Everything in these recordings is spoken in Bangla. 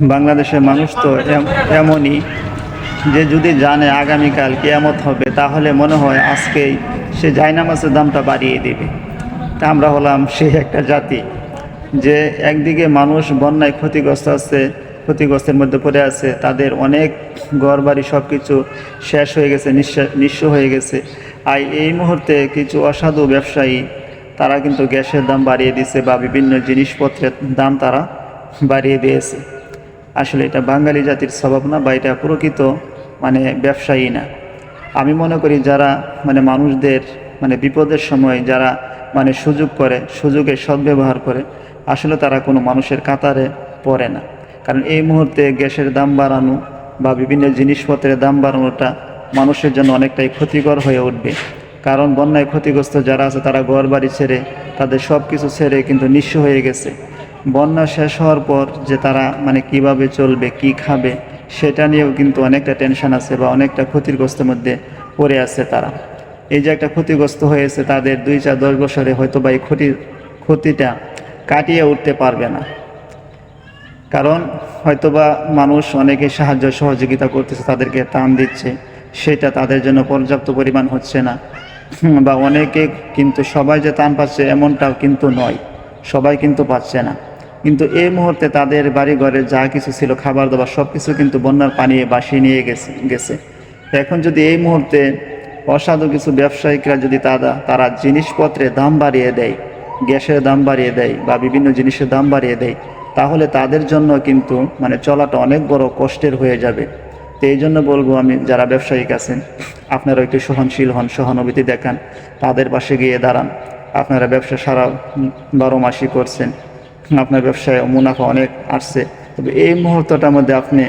বাংলাদেশের মানুষ তো এম- এমনই যে যদি জানে আগামীকাল কেয়ামত হবে, তাহলে মনে হয় আজকেই সে জায়নামাজের দামটা বাড়িয়ে দেবে। তা আমরা হলাম সেই একটা জাতি যে একদিকে মানুষ বন্যায় ক্ষতিগ্রস্ত আছে, ক্ষতিগ্রস্তের মধ্যে পড়ে আছে, তাদের অনেক ঘর বাড়ি সব কিছু শেষ হয়ে গেছে নিঃস্ব হয়ে গেছে। আর এই মুহূর্তে কিছু অসাধু ব্যবসায়ী, তারা কিন্তু গ্যাসের দাম বাড়িয়ে দিয়েছে বা বিভিন্ন জিনিসপত্রের দাম তারা বাড়িয়ে দিয়েছে। আসলে এটা বাঙালি জাতির স্বভাব না বা এটা প্রকৃত মানে ব্যবসায়ী না। আমি মনে করি যারা মানে মানুষদের মানে বিপদের সময় যারা মানে সুযোগ করে সুযোগের সদ্ব্যবহার করে, আসলে তারা কোনো মানুষের কাতারে পড়ে না। কারণ এই মুহূর্তে গ্যাসের দাম বাড়ানো বা বিভিন্ন জিনিসপত্রের দাম বাড়ানোটা মানুষের জন্য অনেকটাই ক্ষতিকর হয়ে উঠবে। কারণ বন্যায় ক্ষতিগ্রস্ত যারা আছে তারা ঘর বাড়ি ছেড়ে, তাদের সব কিছু ছেড়ে কিন্তু নিঃস্ব হয়ে গেছে। বন্যা শেষ হওয়ার পর যে তারা মানে কীভাবে চলবে, কি খাবে, সেটা নিয়েও কিন্তু অনেকটা টেনশন আছে বা অনেকটা ক্ষতিগ্রস্তের মধ্যে পড়ে আছে তারা। এই যে একটা ক্ষতিগ্রস্ত হয়েছে তাদের দুই চার দশ বছরে হয়তো বা এই ক্ষতির ক্ষতিটা কাটিয়ে উঠতে পারবে না। কারণ হয়তোবা মানুষ অনেকে সাহায্য সহযোগিতা করতেছে, তাদেরকে টান দিচ্ছে, সেটা তাদের জন্য পর্যাপ্ত পরিমাণ হচ্ছে না। বা অনেকে কিন্তু সবাই যে টান পাচ্ছে এমনটাও কিন্তু নয়, সবাই কিন্তু পাচ্ছে না। কিন্তু এই মুহূর্তে তাদের বাড়ি ঘরে যা কিছু ছিল, খাবার দাবার সব কিছু কিন্তু বন্যার পানি বাসিয়ে নিয়ে গেছে গেছে। এখন যদি এই মুহূর্তে অসাধু কিছু ব্যবসায়িকরা যদি তারা তারা জিনিসপত্রের দাম বাড়িয়ে দেয়, গ্যাসের দাম বাড়িয়ে দেয় বা বিভিন্ন জিনিসের দাম বাড়িয়ে দেয়, তাহলে তাদের জন্য কিন্তু মানে চলাটা অনেক বড় কষ্টের হয়ে যাবে। তো এই জন্য বলব আমি, যারা ব্যবসায়িক আছেন আপনারা একটু সহনশীল হন, সহানুভূতি দেখান, তাদের পাশে গিয়ে দাঁড়ান। আপনারা ব্যবসা সারা বারো মাসই করছেন। আপনার ব্যবসায় মুনাফা অনেক আসছে। তবে এই মুহূর্তটার মধ্যে আপনি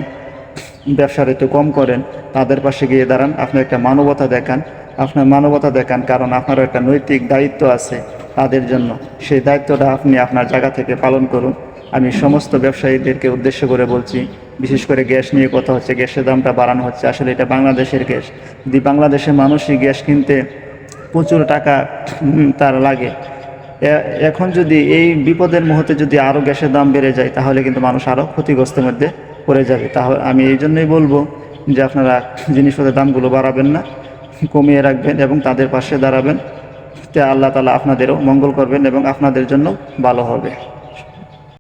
ব্যবসাটা একটু কম করেন, তাদের পাশে গিয়ে দাঁড়ান, আপনি একটা মানবতা দেখান। আপনার মানবতা দেখান কারণ আপনারও একটা নৈতিক দায়িত্ব আছে তাদের জন্য। সেই দায়িত্বটা আপনি আপনার জায়গা থেকে পালন করুন। আমি সমস্ত ব্যবসায়ীদেরকে উদ্দেশ্য করে বলছি, বিশেষ করে গ্যাস নিয়ে কথা হচ্ছে, গ্যাসের দামটা বাড়ানো হচ্ছে। আসলে এটা বাংলাদেশের গ্যাস। যদি বাংলাদেশের মানুষই গ্যাস কিনতে প্রচুর টাকা তার লাগে এখন যদি এই বিপদের মুহূর্তে যদি আরও গ্যাসের দাম বেড়ে যায়, তাহলে কিন্তু মানুষ আরও ক্ষতিগ্রস্তের মধ্যে পড়ে যাবে। তাহলে আমি এই জন্যই বলব যে আপনারা জিনিসপত্রের দামগুলো বাড়াবেন না, কমিয়ে রাখবেন এবং তাদের পাশে দাঁড়াবেন। তে আল্লাহ তালা আপনাদেরও মঙ্গল করবেন এবং আপনাদের জন্য ভালো হবে।